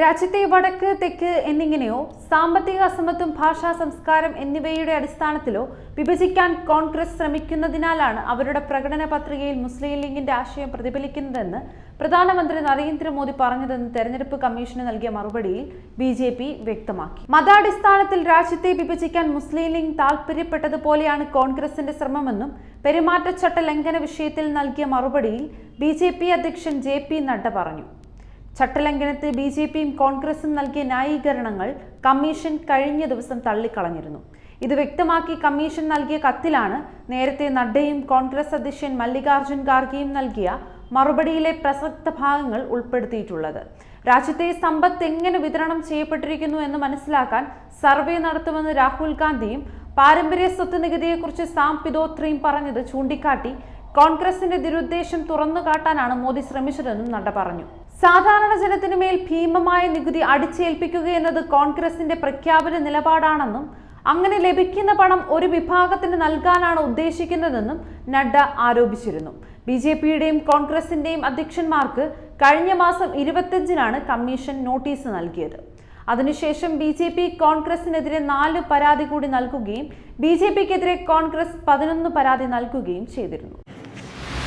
രാജ്യത്തെ വടക്ക് തെക്ക് എന്നിങ്ങനെയോ സാമ്പത്തിക അസമത്വം ഭാഷാ സംസ്കാരം എന്നിവയുടെ അടിസ്ഥാനത്തിലോ വിഭജിക്കാൻ കോൺഗ്രസ് ശ്രമിക്കുന്നതിനാലാണ് അവരുടെ പ്രകടന പത്രികയിൽ മുസ്ലിം ലീഗിന്റെ ആശയം പ്രതിഫലിക്കുന്നതെന്ന് പ്രധാനമന്ത്രി നരേന്ദ്രമോദി പറഞ്ഞതെന്ന് തെരഞ്ഞെടുപ്പ് കമ്മീഷന് നൽകിയ മറുപടിയിൽ ബി ജെ പി വ്യക്തമാക്കി. മതാടിസ്ഥാനത്തിൽ രാജ്യത്തെ വിഭജിക്കാൻ മുസ്ലിം ലീഗ് താൽപര്യപ്പെട്ടതുപോലെയാണ് കോൺഗ്രസിന്റെ ശ്രമമെന്നും പെരുമാറ്റച്ചട്ട ലംഘന വിഷയത്തിൽ നൽകിയ മറുപടിയിൽ ബി അധ്യക്ഷൻ ജെ നഡ്ഡ പറഞ്ഞു. ചട്ടലംഘനത്തിൽ ബി ജെ പിയും കോൺഗ്രസും നൽകിയ ന്യായീകരണങ്ങൾ കമ്മീഷൻ കഴിഞ്ഞ ദിവസം തള്ളിക്കളഞ്ഞിരുന്നു. ഇത് വ്യക്തമാക്കി കമ്മീഷൻ നൽകിയ കത്തിലാണ് നേരത്തെ നഡ്ഡയും കോൺഗ്രസ് അധ്യക്ഷൻ മല്ലികാർജുൻ ഖാർഗെയും നൽകിയ മറുപടിയിലെ പ്രസക്ത ഭാഗങ്ങൾ ഉൾപ്പെടുത്തിയിട്ടുള്ളത്. രാജ്യത്തെ സമ്പത്ത് എങ്ങനെ വിതരണം ചെയ്യപ്പെട്ടിരിക്കുന്നു എന്ന് മനസ്സിലാക്കാൻ സർവേ നടത്തുമെന്ന് രാഹുൽ ഗാന്ധിയും പാരമ്പര്യ സ്വത്ത് നികുതിയെക്കുറിച്ച് സാം പിതോത്രയും പറഞ്ഞത് ചൂണ്ടിക്കാട്ടി കോൺഗ്രസിന്റെ ദുരുദ്ദേശം തുറന്നു കാട്ടാനാണ് മോദി ശ്രമിച്ചതെന്നും നഡ്ഡ പറഞ്ഞു. സാധാരണ ജനത്തിനു മേൽ ഭീമമായ നികുതി അടിച്ചേൽപ്പിക്കുക എന്നത് കോൺഗ്രസിന്റെ പ്രഖ്യാപന നിലപാടാണെന്നും അങ്ങനെ ലഭിക്കുന്ന പണം ഒരു വിഭാഗത്തിന് നൽകാനാണ് ഉദ്ദേശിക്കുന്നതെന്നും നഡ്ഡ ആരോപിച്ചിരുന്നു. ബി ജെ പിയുടെയും കോൺഗ്രസിന്റെയും അധ്യക്ഷന്മാർക്ക് കഴിഞ്ഞ മാസം ഇരുപത്തിയഞ്ചിനാണ് കമ്മീഷൻ നോട്ടീസ് നൽകിയത്. അതിനുശേഷം ബി ജെ പി കോൺഗ്രസിനെതിരെ നാല് പരാതി കൂടി നൽകുകയും ബി ജെ പിക്കെതിരെ കോൺഗ്രസ് പതിനൊന്ന് പരാതി നൽകുകയും ചെയ്തിരുന്നു.